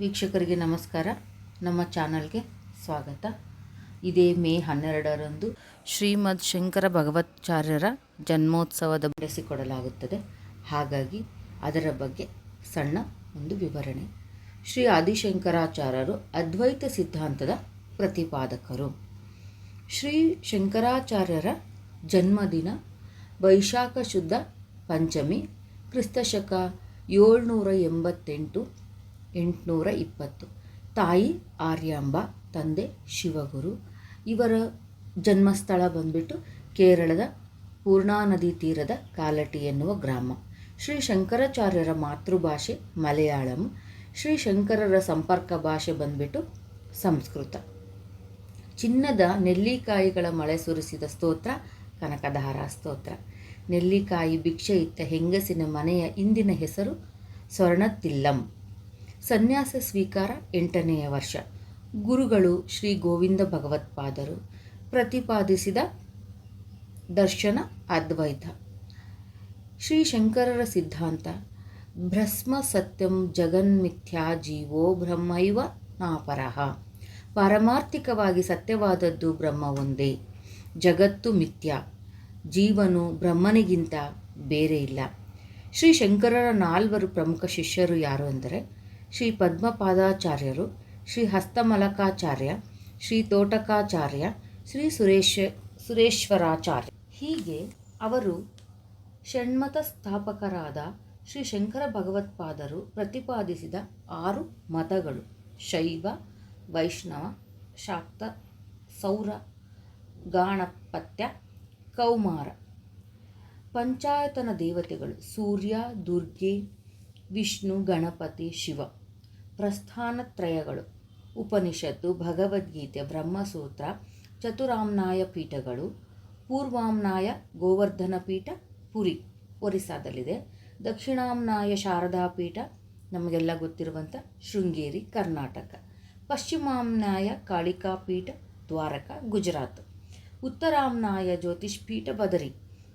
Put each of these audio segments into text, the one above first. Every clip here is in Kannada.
ವೀಕ್ಷಕರಿಗೆ ನಮಸ್ಕಾರ. ನಮ್ಮ ಚಾನಲ್ಗೆ ಸ್ವಾಗತ. ಇದೇ ಮೇ ಹನ್ನೆರಡರಂದು ಶ್ರೀಮದ್ ಶಂಕರ ಭಗವತ್ಚಾರ್ಯರ ಜನ್ಮೋತ್ಸವದ ನಡೆಸಿಕೊಡಲಾಗುತ್ತದೆ ಹಾಗಾಗಿ ಅದರ ಬಗ್ಗೆ ಸಣ್ಣ ಒಂದು ವಿವರಣೆ. ಶ್ರೀ ಆದಿಶಂಕರಾಚಾರ್ಯರು ಅದ್ವೈತ ಸಿದ್ಧಾಂತದ ಪ್ರತಿಪಾದಕರು. ಶ್ರೀ ಶಂಕರಾಚಾರ್ಯರ ಜನ್ಮದಿನ ವೈಶಾಖ ಶುದ್ಧ ಪಂಚಮಿ, ಕ್ರಿಸ್ತಶಕ ಏಳ್ನೂರ ಎಂಬತ್ತೆಂಟು ಎಂಟುನೂರ ಇಪ್ಪತ್ತು ತಾಯಿ ಆರ್ಯಾಂಬ, ತಂದೆ ಶಿವಗುರು. ಇವರ ಜನ್ಮಸ್ಥಳ ಬಂದ್ಬಿಟ್ಟು ಕೇರಳದ ಪೂರ್ಣಾ ನದಿ ತೀರದ ಕಾಲಟಿ ಎನ್ನುವ ಗ್ರಾಮ. ಶ್ರೀ ಶಂಕರಾಚಾರ್ಯರ ಮಾತೃಭಾಷೆ ಮಲಯಾಳಂ. ಶ್ರೀ ಶಂಕರರ ಸಂಪರ್ಕ ಭಾಷೆ ಬಂದ್ಬಿಟ್ಟು ಸಂಸ್ಕೃತ. ಚಿನ್ನದ ನೆಲ್ಲಿಕಾಯಿಗಳ ಮಳೆ ಸುರಿಸಿದ ಸ್ತೋತ್ರ ಕನಕಧಾರ ಸ್ತೋತ್ರ. ನೆಲ್ಲಿಕಾಯಿ ಭಿಕ್ಷೆ ಇತ್ತ ಹೆಂಗಸಿನ ಮನೆಯ ಇಂದಿನ ಹೆಸರು ಸ್ವರ್ಣತಿಲ್ಲಂ. ಸನ್ಯಾಸ ಸ್ವೀಕಾರ ಎಂಟನೆಯ ವರ್ಷ. ಗುರುಗಳು ಶ್ರೀ ಗೋವಿಂದ ಭಗವತ್ಪಾದರು ಪ್ರತಿಪಾದಿಸಿದ ದರ್ಶನ ಅದ್ವೈತ. ಶ್ರೀ ಶಂಕರರ ಸಿದ್ಧಾಂತ, ಭ್ರಸ್ಮ ಸತ್ಯಂ ಜಗನ್ಮಿಥ್ಯಾ ಜೀವೋ ಬ್ರಹ್ಮೈವ ನಾಪರಹ. ಪಾರಮಾರ್ಥಿಕವಾಗಿ ಸತ್ಯವಾದದ್ದು ಬ್ರಹ್ಮ ಒಂದೇ, ಜಗತ್ತು ಮಿಥ್ಯ, ಜೀವನು ಬ್ರಹ್ಮನಿಗಿಂತ ಬೇರೆ ಇಲ್ಲ. ಶ್ರೀ ಶಂಕರರ ನಾಲ್ವರು ಪ್ರಮುಖ ಶಿಷ್ಯರು ಯಾರು ಅಂದರೆ ಶ್ರೀ ಪದ್ಮಪಾದಾಚಾರ್ಯರು, ಶ್ರೀ ಹಸ್ತಮಲಕಾಚಾರ್ಯ, ಶ್ರೀ ತೋಟಕಾಚಾರ್ಯ, ಶ್ರೀ ಸುರೇಶ, ಸುರೇಶ್ವರಾಚಾರ್ಯ. ಹೀಗೆ ಅವರು ಷಣ್ಮತ ಸ್ಥಾಪಕರಾದ ಶ್ರೀ ಶಂಕರ ಭಗವತ್ಪಾದರು ಪ್ರತಿಪಾದಿಸಿದ ಆರು ಮತಗಳು. ಶೈವ, ವೈಷ್ಣವ, ಶಾಕ್ತ, ಸೌರ, ಗಾಣಪತ್ಯ, ಕೌಮಾರ. ಪಂಚಾಯತನ ದೇವತೆಗಳು ಸೂರ್ಯ, ದುರ್ಗೆ ವಿಷ್ಣು, ಗಣಪತಿ, ಶಿವ. ಪ್ರಸ್ಥಾನತ್ರಯಗಳು. ಉಪನಿಷತ್ತು, ಭಗವದ್ಗೀತೆ, ಬ್ರಹ್ಮಸೂತ್ರ, ಚತುರಾಮ್ನಾಯ ಪೀಠಗಳು, ಪೂರ್ವಾಮ್ನಾಯ ಗೋವರ್ಧನ ಪೀಠ, ಪುರಿ ಒರಿಸ್ಸಾದಲ್ಲಿದೆ. ದಕ್ಷಿಣಾಮ್ನಾಯ ಶಾರದಾ ಪೀಠ, ನಮಗೆಲ್ಲ ಗೊತ್ತಿರುವಂಥ ಶೃಂಗೇರಿ, ಕರ್ನಾಟಕ. ಪಶ್ಚಿಮಾಮ್ನಾಯ ಕಾಳಿಕಾ ಪೀಠ, ದ್ವಾರಕ, ಗುಜರಾತ್. ಉತ್ತರಾಮ್ನಾಯ ಜ್ಯೋತಿಷ್ ಪೀಠ ಬದರಿ,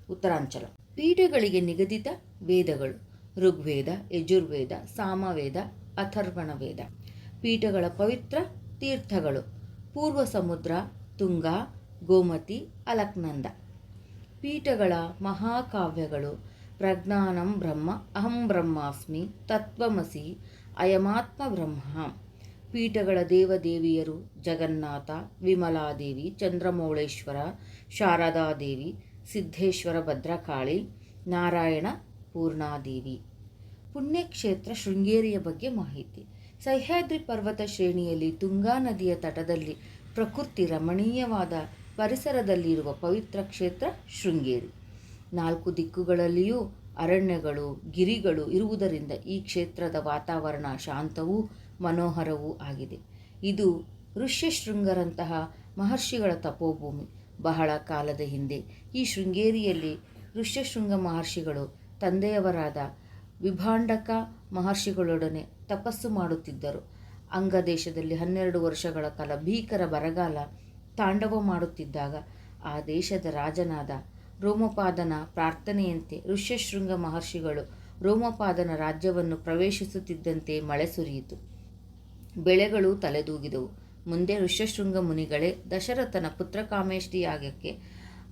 ಉತ್ತರಾಂಚಲ. ಪೀಠಗಳಿಗೆ ನಿಗದಿತ ವೇದಗಳು. ಋಗ್ವೇದ, ಯಜುರ್ವೇದ, ಸಾಮವೇದ ಅಥರ್ವಣ ವೇದ ಪೀಠಗಳ ಪವಿತ್ರ ತೀರ್ಥಗಳು. ಪೂರ್ವ ಸಮುದ್ರ ತುಂಗಾ, ಗೋಮತಿ, ಅಲಕ್ನಂದ. ಪೀಠಗಳ ಮಹಾಕಾವ್ಯಗಳು. ಪ್ರಜ್ಞಾನಂ ಬ್ರಹ್ಮ, ಅಹಂ ಬ್ರಹ್ಮಾಸ್ಮಿ, ತತ್ವಮಸಿ, ಅಯಮಾತ್ಮ ಬ್ರಹ್ಮ. ಪೀಠಗಳ ದೇವದೇವಿಯರು ಜಗನ್ನಾಥ, ವಿಮಲಾದೇವಿ, ಚಂದ್ರಮೌಳೇಶ್ವರ, ಶಾರದಾದೇವಿ, ಸಿದ್ಧೇಶ್ವರ ಭದ್ರಕಾಳಿ, ನಾರಾಯಣ ಪೂರ್ಣಾದೇವಿ. ಪುಣ್ಯಕ್ಷೇತ್ರ ಶೃಂಗೇರಿಯ ಬಗ್ಗೆ ಮಾಹಿತಿ. ಸಹ್ಯಾದ್ರಿ ಪರ್ವತ ಶ್ರೇಣಿಯಲ್ಲಿ ತುಂಗಾ ನದಿಯ ತಟದಲ್ಲಿ ಪ್ರಕೃತಿ ರಮಣೀಯವಾದ ಪರಿಸರದಲ್ಲಿರುವ ಪವಿತ್ರ ಕ್ಷೇತ್ರ ಶೃಂಗೇರಿ. ನಾಲ್ಕು ದಿಕ್ಕುಗಳಲ್ಲಿಯೂ ಅರಣ್ಯಗಳು, ಗಿರಿಗಳು ಇರುವುದರಿಂದ ಈ ಕ್ಷೇತ್ರದ ವಾತಾವರಣ ಶಾಂತವೂ ಮನೋಹರವೂ ಆಗಿದೆ. ಇದು ಋಷ್ಯಶೃಂಗರಂತಹ ಮಹರ್ಷಿಗಳ ತಪೋಭೂಮಿ. ಬಹಳ ಕಾಲದ ಹಿಂದೆ ಈ ಶೃಂಗೇರಿಯಲ್ಲಿ ಋಷ್ಯಶೃಂಗ ಮಹರ್ಷಿಗಳು ತಂದೆಯವರಾದ ವಿಭಾಂಡಕ ಮಹರ್ಷಿಗಳೊಡನೆ ತಪಸ್ಸು ಮಾಡುತ್ತಿದ್ದರು. ಅಂಗ ದೇಶದಲ್ಲಿ ಹನ್ನೆರಡು ವರ್ಷಗಳ ಕಾಲ ಭೀಕರ ಬರಗಾಲ ತಾಂಡವ ಮಾಡುತ್ತಿದ್ದಾಗ ಆ ದೇಶದ ರಾಜನಾದ ರೋಮಪಾದನ ಪ್ರಾರ್ಥನೆಯಂತೆ ಋಷ್ಯಶೃಂಗ ಮಹರ್ಷಿಗಳು ರೋಮಪಾದನ ರಾಜ್ಯವನ್ನು ಪ್ರವೇಶಿಸುತ್ತಿದ್ದಂತೆ ಮಳೆ ಸುರಿಯಿತು. ಬೆಳೆಗಳು ತಲೆದೂಗಿದವು. ಮುಂದೆ ಋಷ್ಯಶೃಂಗ ಮುನಿಗಳೇ ದಶರಥನ ಪುತ್ರಕಾಮೇಷ್ಠಿಯಾಗಕ್ಕೆ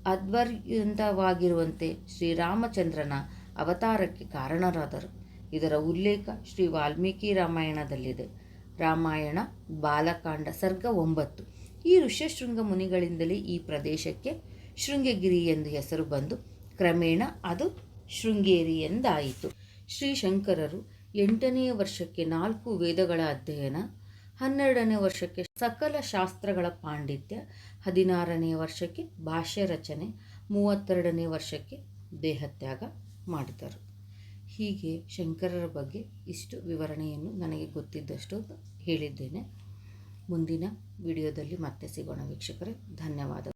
ಅದ್ವರ್ಯಂತವಾಗಿರುವಂತೆ ಶ್ರೀರಾಮಚಂದ್ರನ ಅವತಾರಕ್ಕೆ ಕಾರಣರಾದರು. ಇದರ ಉಲ್ಲೇಖ ಶ್ರೀ ವಾಲ್ಮೀಕಿ ರಾಮಾಯಣದಲ್ಲಿದೆ. ರಾಮಾಯಣ, ಬಾಲಕಾಂಡ, ಸರ್ಗ ಒಂಬತ್ತು. ಈ ಋಷ್ಯಶೃಂಗ ಮುನಿಗಳಿಂದಲೇ ಈ ಪ್ರದೇಶಕ್ಕೆ ಶೃಂಗಗಿರಿ ಎಂದು ಹೆಸರು ಬಂದು, ಕ್ರಮೇಣ ಅದು ಶೃಂಗೇರಿ ಎಂದಾಯಿತು. ಶ್ರೀ ಶಂಕರರು ಎಂಟನೆಯ ವರ್ಷಕ್ಕೆ ನಾಲ್ಕು ವೇದಗಳ ಅಧ್ಯಯನ, ಹನ್ನೆರಡನೇ ವರ್ಷಕ್ಕೆ ಸಕಲ ಶಾಸ್ತ್ರಗಳ ಪಾಂಡಿತ್ಯ ಹದಿನಾರನೆಯ ವರ್ಷಕ್ಕೆ ಭಾಷ್ಯ ರಚನೆ, ಮೂವತ್ತೆರಡನೇ ವರ್ಷಕ್ಕೆ ದೇಹತ್ಯಾಗ ಮಾಡಿದರು ಹೀಗೆ ಶಂಕರರ ಬಗ್ಗೆ ಇಷ್ಟು ವಿವರಣೆಯನ್ನು ನನಗೆ ಗೊತ್ತಿದ್ದಷ್ಟು ಹೇಳಿದ್ದೇನೆ. ಮುಂದಿನ ವಿಡಿಯೋದಲ್ಲಿ ಮತ್ತೆ ಸಿಗೋಣ ವೀಕ್ಷಕರೇ. ಧನ್ಯವಾದ